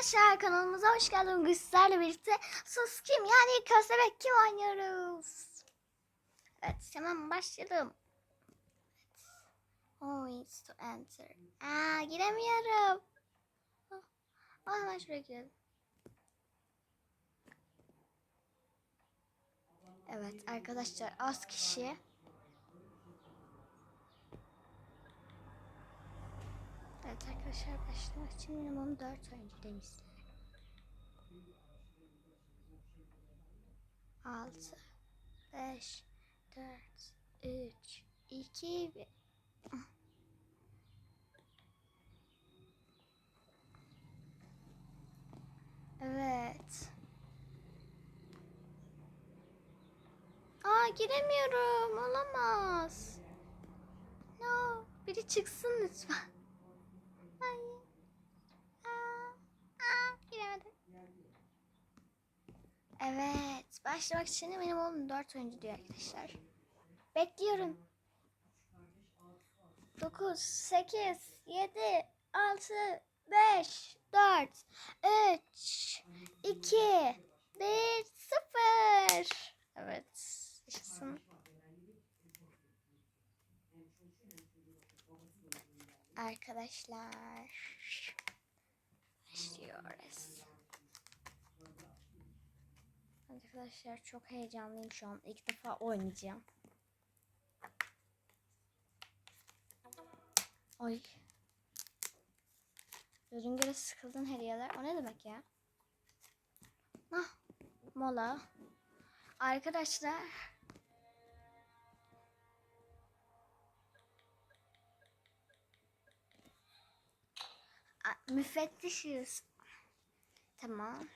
Arkadaşlar kanalımıza hoş geldiniz. Bugün sizlerle birlikte Sus Kim yani Köstebek Kim oynuyoruz. Evet hemen başlayalım. Oh, it's to enter. Aa giremiyorum. Oh, oh, hemen şuraya girelim. Evet arkadaşlar az kişi. Evet arkadaşlar başlamak için minimum 4 oyuncu demişler. 6 5 4 3 2 1 Evet. Aa giremiyorum. Olamaz. No. Biri çıksın lütfen. Hayır. Aa, aa, giremedim. Evet. Başlamak için minimum 4 oyuncu diyor arkadaşlar. Bekliyorum. 9, 8, 7, 6, 5, 4, 3, 2, 1, 0. Evet. Yaşasın. Arkadaşlar. Başlıyoruz. Arkadaşlar çok heyecanlıyım şu an. İlk defa oynayacağım. Ay. Gözüm göre sıkıldın hediyeler. O ne demek ya? Ah, mola. Arkadaşlar. Müfettişiz. Tamam.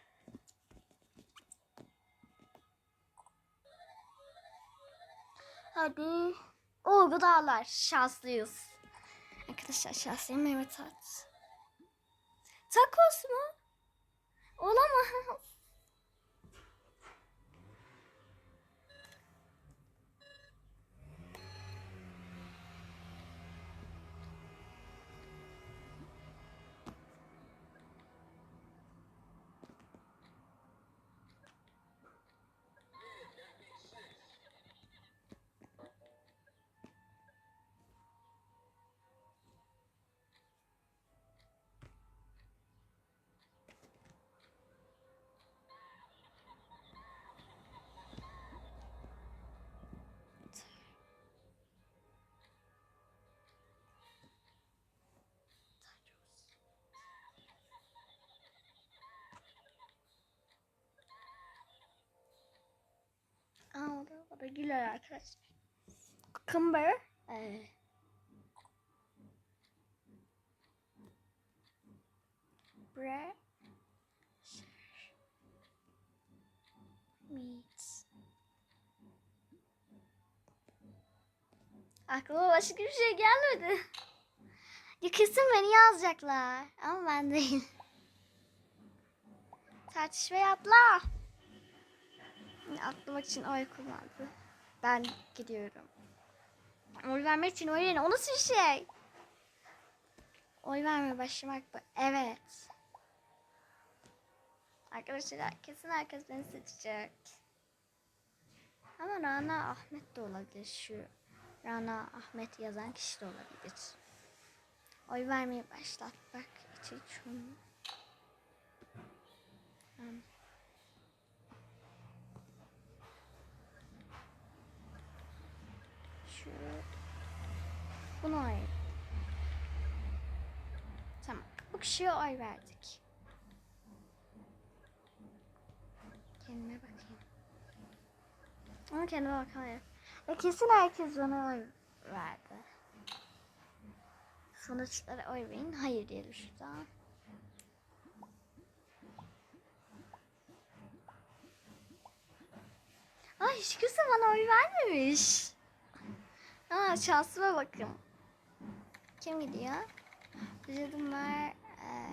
Hadi. Oo gıdalar. Şanslıyız. Arkadaşlar şanslıyım Mehmet At. Takos mu? Olamaz. Güler arkadaşlar. Cucumber. Ee, bread. Meat. Aklıma başka bir şey gelmedi. Ya kesin beni yazacaklar. Ama ben değil. Tartışmaya atla. Atlamak için oy kullandı. Ben gidiyorum. Oy vermek için oy yerine. O nasıl bir şey? Oy vermeye başlamak bu. Evet. Arkadaşlar kesin herkes beni seçecek. Ama Rana Ahmet de olabilir şu. Rana Ahmet yazan kişi de olabilir. Oy vermeyi başlatmak için şunu. Hmm. Şu. Bunu oy. Tamam. Bu kişiye oy verdik. Kendime bakayım. Ama kendime bakamıyorum. Ve kesin herkes bana oy verdi. Sonuçlara oy verin. Hayır diyelim şuradan. Ay kimse bana oy vermemiş. Aa şansıma bakın. Kim gidiyor? Vücudum var. Ee,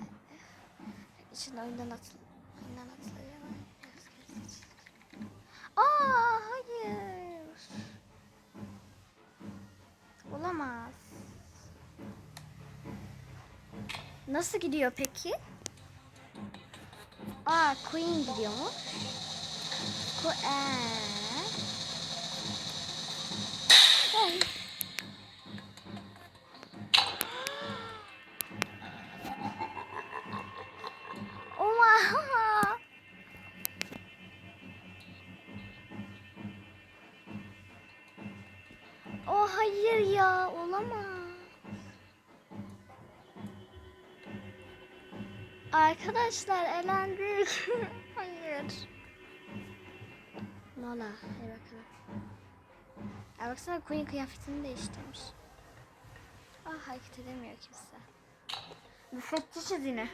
içinde oyundan atıl. Oyundan atılıyor. Aa hayır. Olamaz. Nasıl gidiyor peki? Aa Queen gidiyor mu? Ku ee. Ay. Oha. Oh hayır ya olamaz. Arkadaşlar elendik. hayır. Nola hadi bakalım. Ya baksana Queen kıyafetini değiştirmiş. Ah hareket edemiyor kimse. Müfettişiz yine.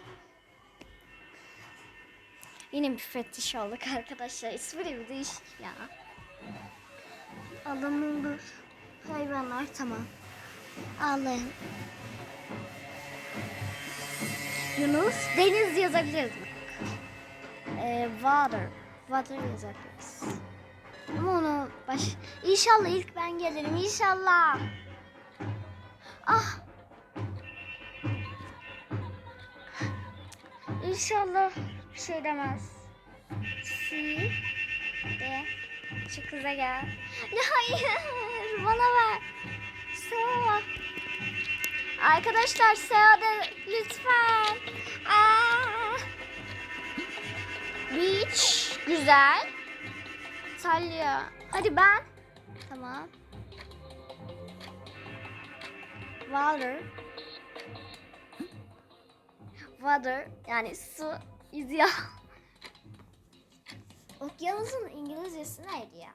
Yine müfettiş olduk arkadaşlar. İsmi bir değişik ya. Adamın hayvanlar tamam. Allah'ım. Yunus deniz yazabiliriz bak. Ee, water. Water yazabiliriz. Ama onu baş... İnşallah ilk ben gelirim. İnşallah. Ah. İnşallah bir şey demez. Si. De. Şu kıza gel. Ya hayır. Bana ver. Seva. Arkadaşlar Seade lütfen. Aa. Beach. Güzel. Salya. Hadi ben. Tamam. Water. Water yani su yüzüyor. Okyanusun İngilizcesi neydi ya?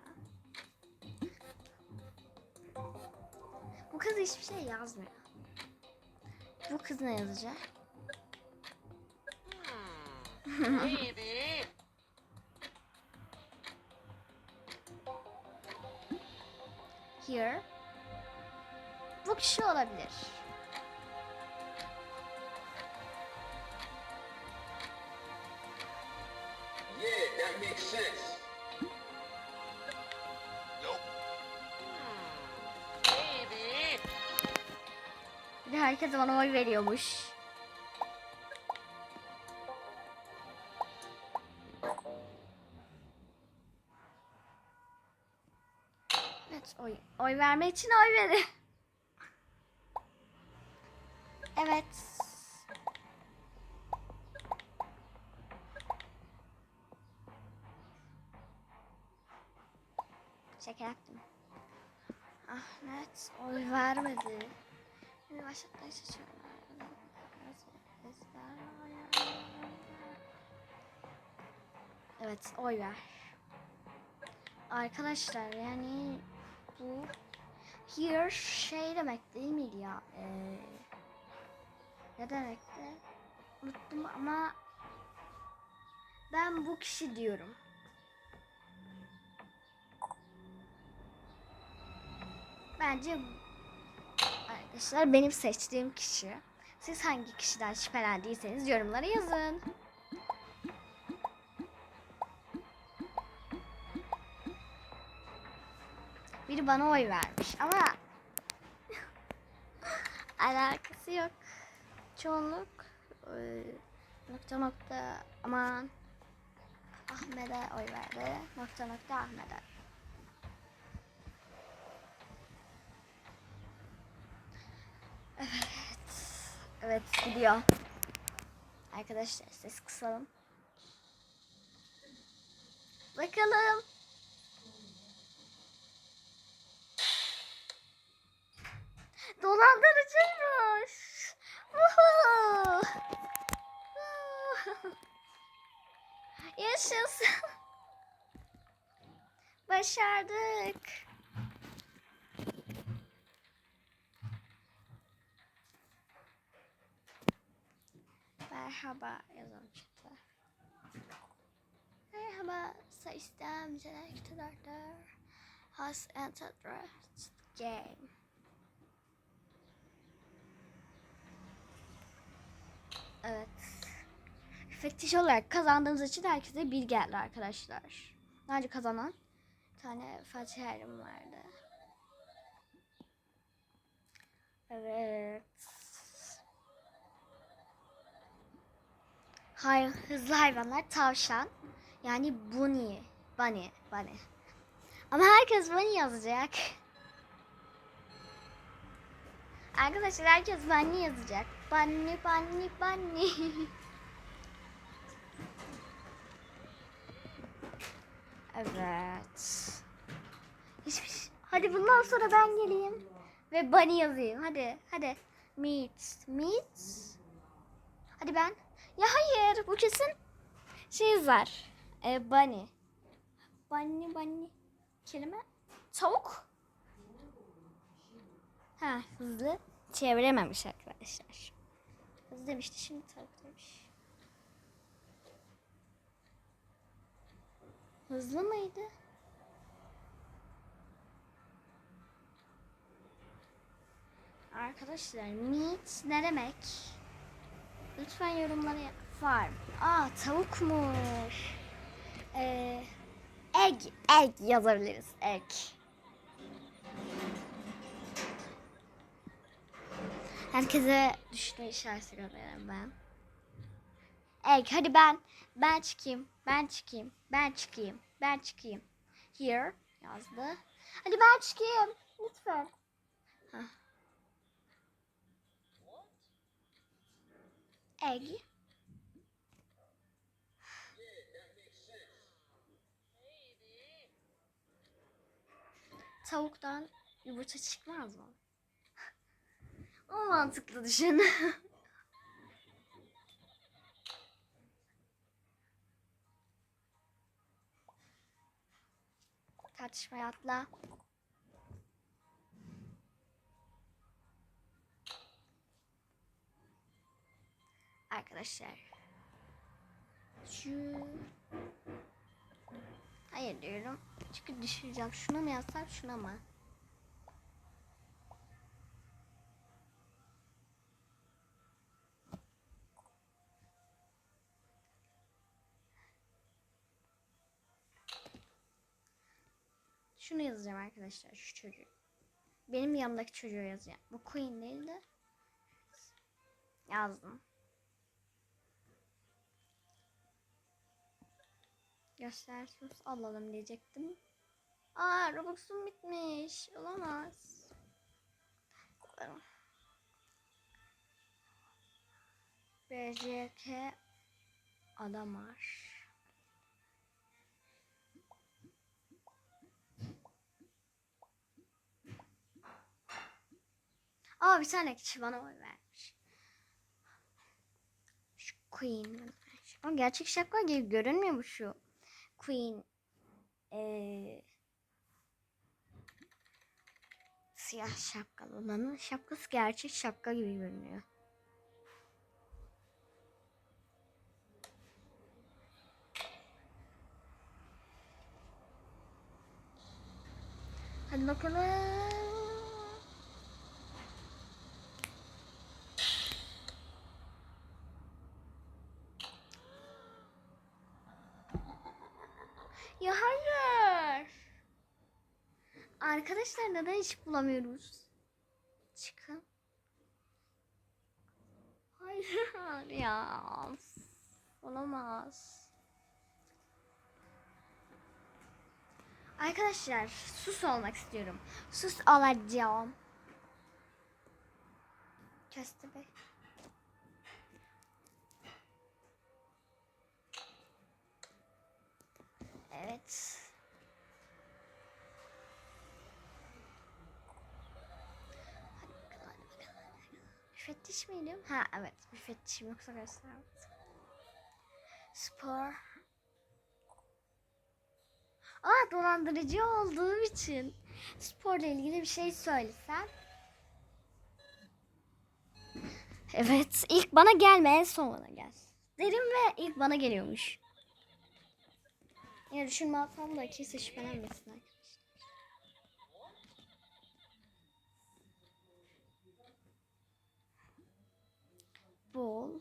Bu kız hiçbir şey yazmıyor. Bu kız ne yazacak? Here. Bu kişi olabilir. Yeah, that makes sense. Nope. Maybe. Bir de herkes bana oy veriyormuş. Oy, vermek için oy verin. Evet. Şaka yaptım. Ahmet oy vermedi. Beni başlatmaya çalışıyorum. Evet oy ver. Arkadaşlar yani bu here şey demek değil miydi ya? Ee, ne demekti? Unuttum ama ben bu kişi diyorum. Bence arkadaşlar benim seçtiğim kişi. Siz hangi kişiden şüphelendiyseniz yorumlara yazın. Biri bana oy vermiş ama alakası yok. Çoğunluk e, nokta nokta aman Ahmet'e oy verdi. Nokta nokta Ahmet'e. Evet. Evet gidiyor. Arkadaşlar ses kısalım. Bakalım. Dolandırıcıymış. Yaşasın. Başardık. Merhaba yazalım chat'e. Merhaba sistem selector has entered game. Evet. Fetiş olarak kazandığımız için herkese bir geldi arkadaşlar. Önce kazanan bir tane Fatih Erim vardı. Evet. hay hızlı hayvanlar tavşan. Yani bunny. Bunny. Bunny. Ama herkes bunny yazacak. Arkadaşlar herkes bunny yazacak. Bunny, bunny, bunny. evet. Hiçbir şey. Hadi bundan sonra ben geleyim. Ve bunny yazayım. Hadi, hadi. Meat, meat. Hadi ben. Ya hayır, bu kesin şey yazar. Ee, bunny. Bunny, bunny. Kelime. Tavuk. Ha, hızlı çevirememiş arkadaşlar. Hızlı demişti, şimdi tavuk demiş. Hızlı mıydı? Arkadaşlar meat ne demek? Lütfen yorumlara ya- farm. Aa tavukmuş. Ee, egg, egg yazabiliriz. Egg. Herkese düşme işareti gönderirim ben. Egg. Hadi ben. Ben çıkayım. Ben çıkayım. Ben çıkayım. Ben çıkayım. Here yazdı. Hadi ben çıkayım. Lütfen. Hah. Egg. Tavuktan yumurta çıkmaz mı? O mantıklı düşün. Tartışmaya atla. Arkadaşlar. Şu... Hayır diyorum. Çünkü düşüreceğim. Şuna mı yazsam şuna mı? Şunu yazacağım arkadaşlar şu çocuğu. Benim yanımdaki çocuğu yazacağım. Bu Queen değil de yazdım. Göstersiniz alalım diyecektim. Aa Robux'um bitmiş. Olamaz. BJK Adamar. Aa bir tane kişi bana oy vermiş. Şu Queen. Ama gerçek şapka gibi görünmüyor mu şu? Queen. Ee, siyah şapkalı olanın şapkası gerçek şapka gibi görünüyor. Hadi bakalım. Ya hayır. Arkadaşlar neden hiç bulamıyoruz? Çıkın. Hayır ya. Olamaz. Arkadaşlar sus olmak istiyorum. Sus olacağım. Köstebek. Evet. Hadi bakalım, hadi bakalım, hadi bakalım. Müfettiş miydim? Ha evet müfettişim yoksa göstermez. Spor. Aa dolandırıcı olduğum için sporla ilgili bir şey söylesem. Evet ilk bana gelme en son bana gel. Derim ve ilk bana geliyormuş. Yine düşünme atsam da kimse şüphelenmesin futbol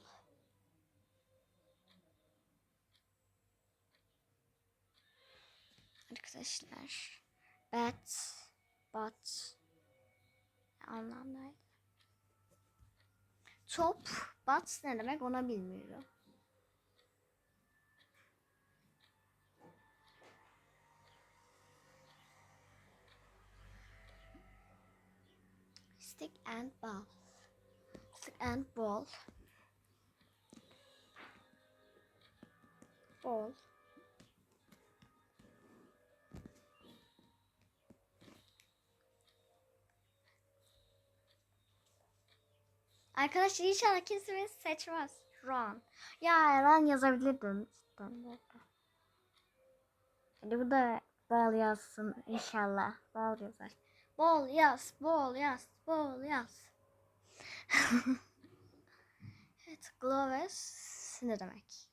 arkadaşlar bat. Bat anlamdaydı top bat ne demek ona bilmiyorum. Stick and ball. Stick and ball. Ball. Arkadaşlar inşallah kimse beni seçmez. Ron. Ya Ron yazabilirdim. Hadi bu da bal yazsın inşallah. Bal yazar. Bol yaz, bol yaz, bol yaz. evet, Gloves ne demek?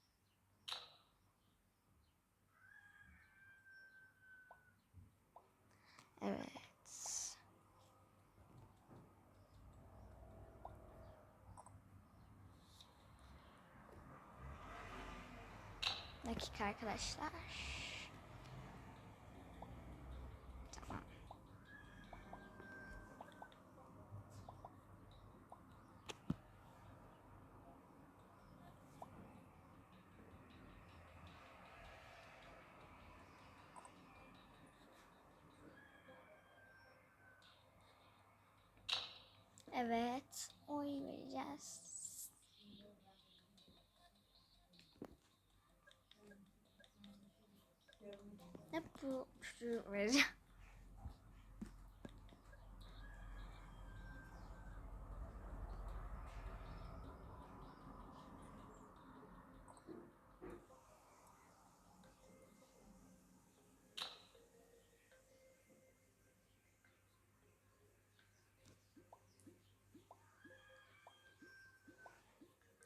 Dakika arkadaşlar. Tamam. Evet, oy vereceğiz. Ne bu şu vereceğim.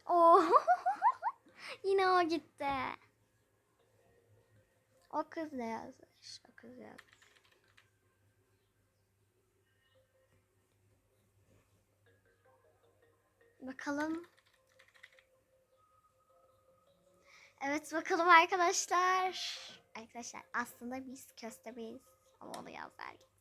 Oo. Yine o gitti. O kız ne yazmış? O kız yazmış. Bakalım. Evet bakalım arkadaşlar. Arkadaşlar aslında biz köstebeğiz. Ama onu yazar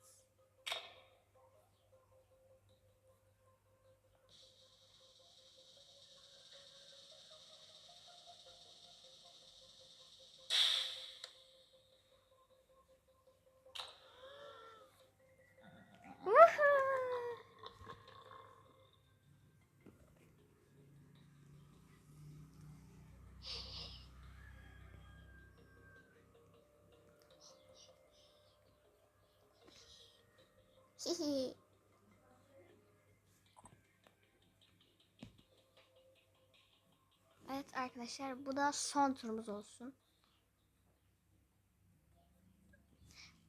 Evet arkadaşlar bu da son turumuz olsun.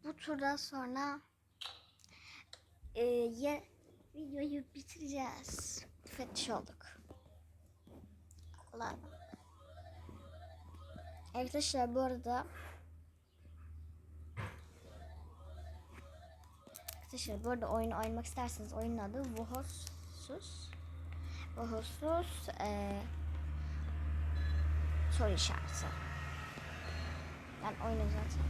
Bu turdan sonra e, ye, videoyu bitireceğiz. Fetiş olduk. Allah. Arkadaşlar bu arada Arkadaşlar bu arada oyunu oynamak isterseniz oyunun adı Vohosus Vohosus e, soru işareti. Ben oyunu zaten.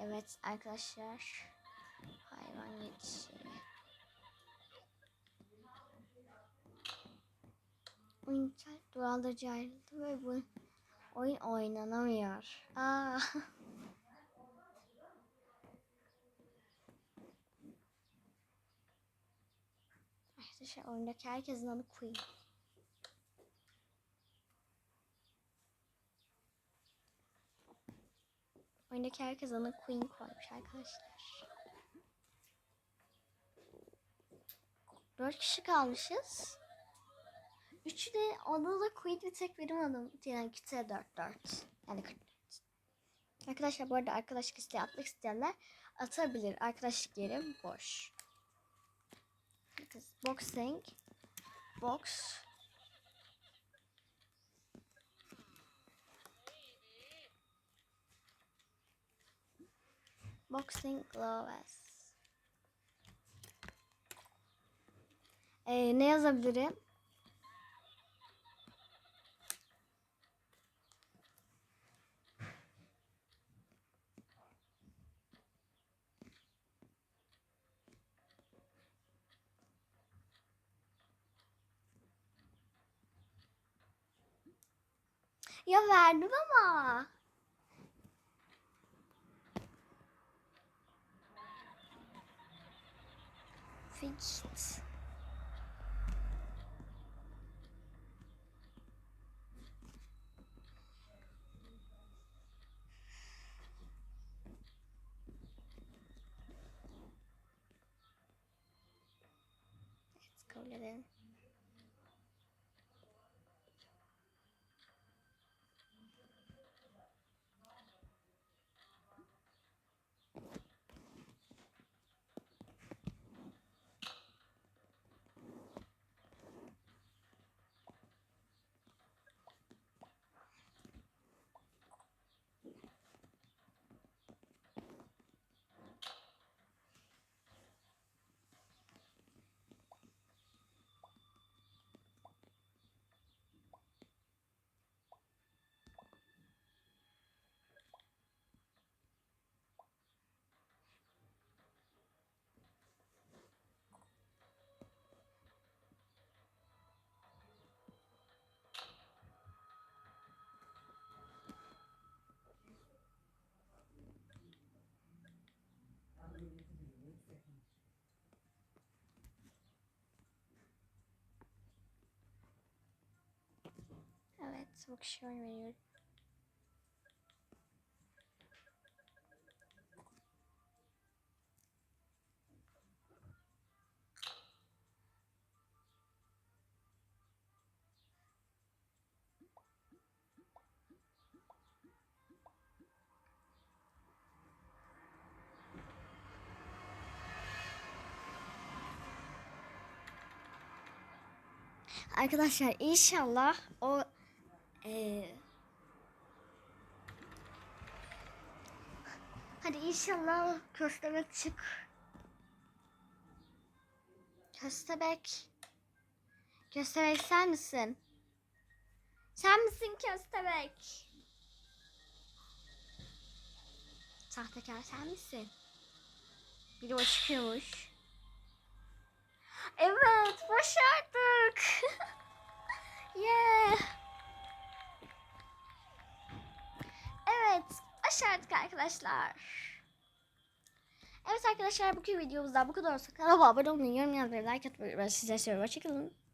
Evet arkadaşlar. Hayvan yetişimi. Oyuncak dualıcı ayrıldı ve bu oyun oynanamıyor. Aa. Arkadaşlar oyundaki herkesin adı Queen. Oyundaki herkes ana Queen koymuş arkadaşlar. Dört kişi kalmışız. Üçü de da Queen bir tek benim adım. Yani kütüğe dört dört. Yani 44. Arkadaşlar bu arada arkadaşlık isteği atmak isteyenler atabilir. Arkadaşlık yeri boş. Boxing. Box. Boxing gloves. Ee, ne yazabilirim? Ya verdim ama. Fixed. Evet, bakışıyor veriyorum. Arkadaşlar inşallah o eee Hadi inşallah köstebek çık. Köstebek. Köstebek sen misin? Sen misin köstebek? Sahtekar sen misin? Biri o çıkıyormuş. Evet başardık. yeah. Evet başardık arkadaşlar. Evet arkadaşlar bugün videomuzdan bu kadar olsa kanala abone olmayı, yorum yazmayı, like atmayı, ben size seviyorum. Hoşçakalın.